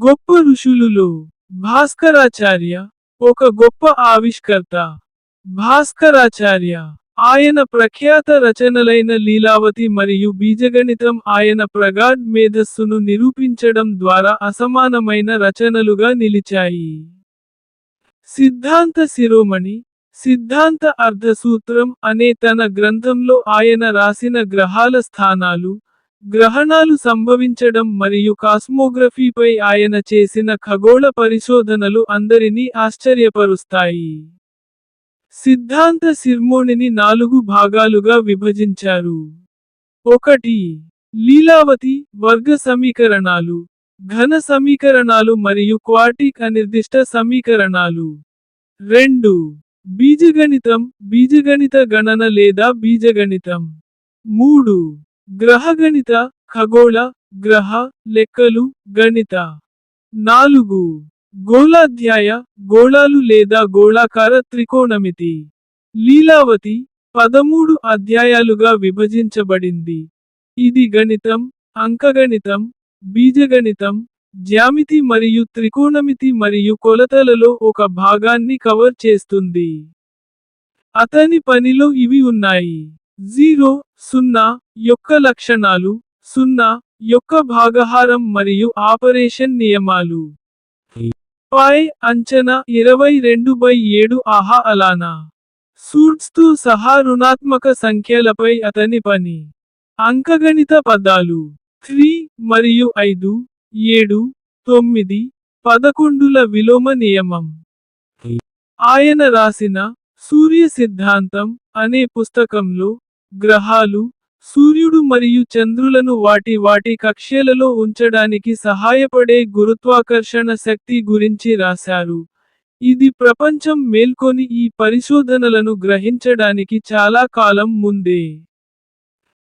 గొప్ప ఋషులులో. భాస్కరాచార్య ఒక గొప్ప ఆవిష్కర్త. భాస్కరాచార్య ఆయన ప్రఖ్యాత రచనలైన లీలావతి మరియు బీజగణితం ఆయన ప్రగాఢ్ మేధస్సును నిరూపించడం ద్వారా అసమానమైన రచనలుగా నిలిచాయి. సిద్ధాంత శిరోమణి సిద్ధాంత అర్ధసూత్రం అనే తన గ్రంథంలో ఆయన రాసిన గ్రహాల స్థానాలు గ్రహణాలు సంభవించడం మరియు కాస్మోగ్రఫీపై ఆయన చేసిన ఖగోళ పరిశోధనలు అందరినీ ఆశ్చర్యపరుస్తాయి. సిద్ధాంత సిర్మోనిని నాలుగు భాగాలుగా విభజించారు. ఒకటి లీలావతి వర్గ సమీకరణాలు ఘన సమీకరణాలు మరియు క్వాటిక్ అనిర్దిష్ట సమీకరణాలు. రెండు బీజగణితం బీజగణిత గణన లేదా బీజగణితం. మూడు గ్రహగణిత ఖగోళ గ్రహ లెక్కలు గణిత. నాలుగు. గోళాధ్యాయ గోళాలు లేదా గోళాకార త్రికోణమితి. లీలావతి పదమూడు అధ్యాయాలుగా విభజించబడింది. ఇది గణితం అంకగణితం బీజగణితం జ్యామితి మరియు త్రికోణమితి మరియు కొలతలలో ఒక భాగాన్ని కవర్ చేస్తుంది. అతని పనిలో ఇవి ఉన్నాయి. జీరో సున్నా యొక్క లక్షణాలు సున్నా యొక్క భాగహారం మరియు ఆపరేషన్ నియమాలు. పై అంచనా ఇరవై రెండు బై ఏడు ఆహా అలానా. సూట్స్తో సహా రుణాత్మక సంఖ్యలపై అతని పని. అంకగణిత పదాలు త్రీ మరియు ఐదు ఏడు తొమ్మిది పదకొండుల విలోమ నియమం. ఆయన రాసిన సూర్య సిద్ధాంతం అనే పుస్తకంలో గ్రహాలు సూర్యుడు మరియు చంద్రులను వాటి వాటి కక్ష్యలలో ఉంచడానికి సహాయపడే గురుత్వాకర్షణ శక్తి గురించి రాశారు. ఇది ప్రపంచం మేల్కొని ఈ పరిశోధనలను గ్రహించడానికి చాలా కాలం ముందే.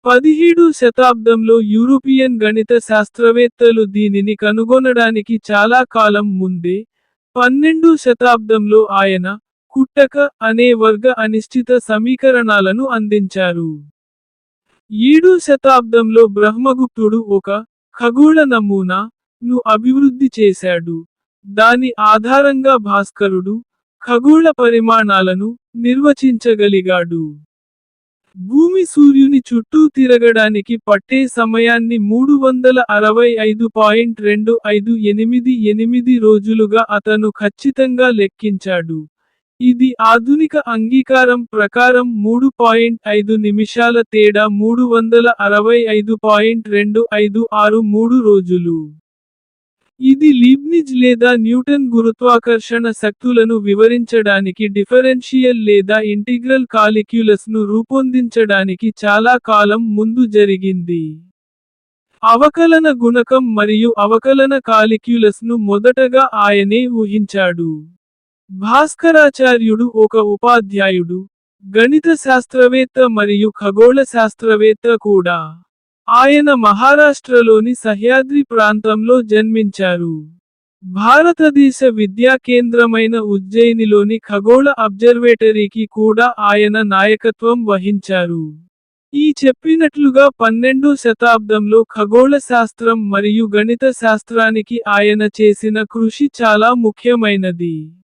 పదిహేడు శతాబ్దంలో యూరోపియన్ గణిత శాస్త్రవేత్తలు దీనిని కనుగొనడానికి చాలా కాలం ముందే పన్నెండు శతాబ్దంలో ఆయన కుట్టక అనే వర్గ అనిశ్చిత సమీకరణాలను అందించారు. ఏడు శతాబ్దంలో బ్రహ్మగుప్తుడు ఒక ఖగోళ నమూనా ను అభివృద్ధి చేశాడు. దాని ఆధారంగా భాస్కరుడు ఖగోళ పరిమాణాలను నిర్వచించగలిగాడు. భూమి సూర్యుని చుట్టూ తిరగడానికి పట్టే సమయాన్ని మూడు వందల అరవై ఐదు పాయింట్ రెండు ఐదు ఎనిమిది ఎనిమిది రోజులుగా అతను ఖచ్చితంగా లెక్కించాడు. ఇది ఆధునిక అంగీకారం ప్రకారం మూడు పాయింట్ ఐదు నిమిషాల తేడా మూడు వందల అరవై ఐదు పాయింట్ రెండు ఐదు ఆరు మూడు రోజులు. ఇది లీబ్నిజ్ లేదా న్యూటన్ గురుత్వాకర్షణ శక్తులను వివరించడానికి డిఫరెన్షియల్ లేదా ఇంటిగ్రల్ కాలిక్యులస్ను రూపొందించడానికి చాలా కాలం ముందు జరిగింది. అవకలన గుణకం మరియు అవకలన కాలిక్యులస్ను మొదటగా ఆయనే ఊహించాడు. భాస్కరాచార్యుడు ఒక ఉపాధ్యాయుడు గణిత శాస్త్రవేత్త మరియు ఖగోళ శాస్త్రవేత్త కూడా. ఆయన మహారాష్ట్రలోని సహ్యాద్రి ప్రాంతంలో జన్మించారు. భారతదేశ విద్యా కేంద్రమైన ఉజ్జయినిలోని ఖగోళ అబ్జర్వేటరీకి కూడా ఆయన నాయకత్వం వహించారు. ఈ చెప్పినట్లుగా పన్నెండో శతాబ్దంలో ఖగోళ శాస్త్రం మరియు గణిత శాస్త్రానికి ఆయన చేసిన కృషి చాలా ముఖ్యమైనది.